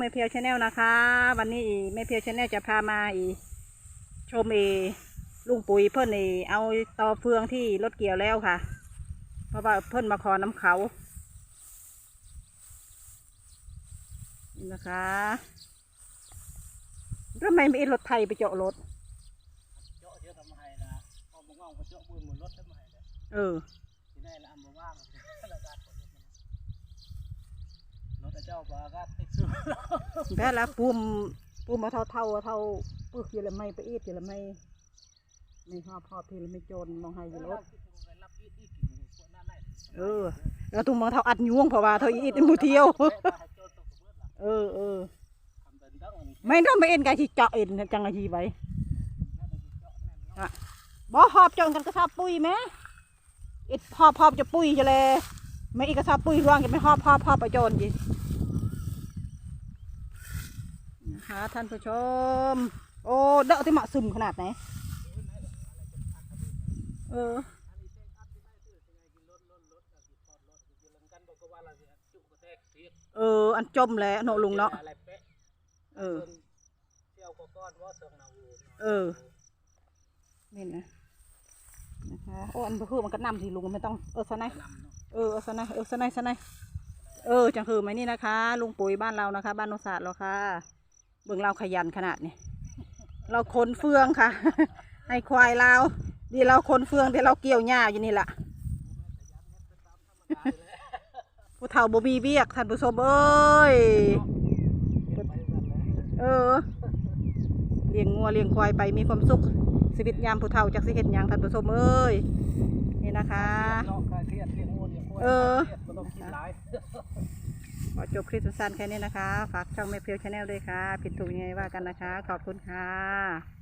แม่เพียวชาแนลนะคะ วันนี้อีแม่เพียวชาแนลจะพามาอีชมเอลุงปุ๋ยเพิ่นเอเอาตอเฟืองที่รถเกี่ยวแล้วค่ะ เพราะว่าเพิ่นมาขอน้ำเขานี่นะคะแล้วทำไมไม่เอารถไทยไปเจาะรถเจาะเยอะทำไมนะพอมงอกก็เจาะปืนหมดรถทำไมนะเออที่ได้ละอันบ่ว่างละกาดของรถมันรถเจ้าบ่อากาศติดสูง แพ้แล้วปูมปูมมาเท่าเท่าเท่าปึกอยู่ละไม่ไปอีดอยู่ละไม่ไม่หอบหอบทีละไม่โจรมองให้อยู่รถรับอีกอีกกินพวกนั้นได้เออแล้วตุ้มมาเท่าอัดยวงเพราะว่าเท่าอีดมูเที่ยวเออเออทำเป็นดังมันไม่ต้องมาเอ็นกะที่เจาะเอ็นจังอาทีไว้อะบ่หอบจนกันกระสอบปุ๋ยไหมอิดหอบหอบจะปุ๋ยจะเลยไม่อีกกระสอบปุ๋ยร่วงจะไม่หอบหอบหอบไปโจนจี นะคะท่านผู้ชม โอ้เดาที่เหมาะซึมขนาดไหน เออเออ อันจมแล้วเนลุงเนาะ เออเที่ยวก็ก้อนว่าเสือนี่นะนะคะโอ้อันก็คือมันก็นำสิลุงไม่ต้อง เออสนายเนเออสนายเออสนายสนายเออจังคือไหมนี่นะคะ ลุงปุ๋ยบ้านเรานะคะ บ้านโนศาสตร์เราค่ะ เบิ่งเราขยันขนาดนี้เราขนเฟืองค่ะ ให้ควายเราดีเราขนเฟืองแต่เราเกี่ยวหญ้าอยู่นี่แหละผู้เฒ่าบ่มีเบียกท่านผู้ชมเอ้ยไปกันแล้วเออเลี้ยงงัวเลี้ยงควายไปมีความสุขชีวิตยามผู้เฒ่าจากสิเห็ดหยังท่านผู้ชมเอ้ยนี่นะคะเนาะเครียดเลี้ยงงูเลี้ยงควายเออ อจบคลิปสั้นๆแค่นี้นะคะ ฝากช่องแม่เพียวชาแนลด้วยค่ะ ผิดถูกยังไงว่ากันนะคะ ขอบคุณค่ะ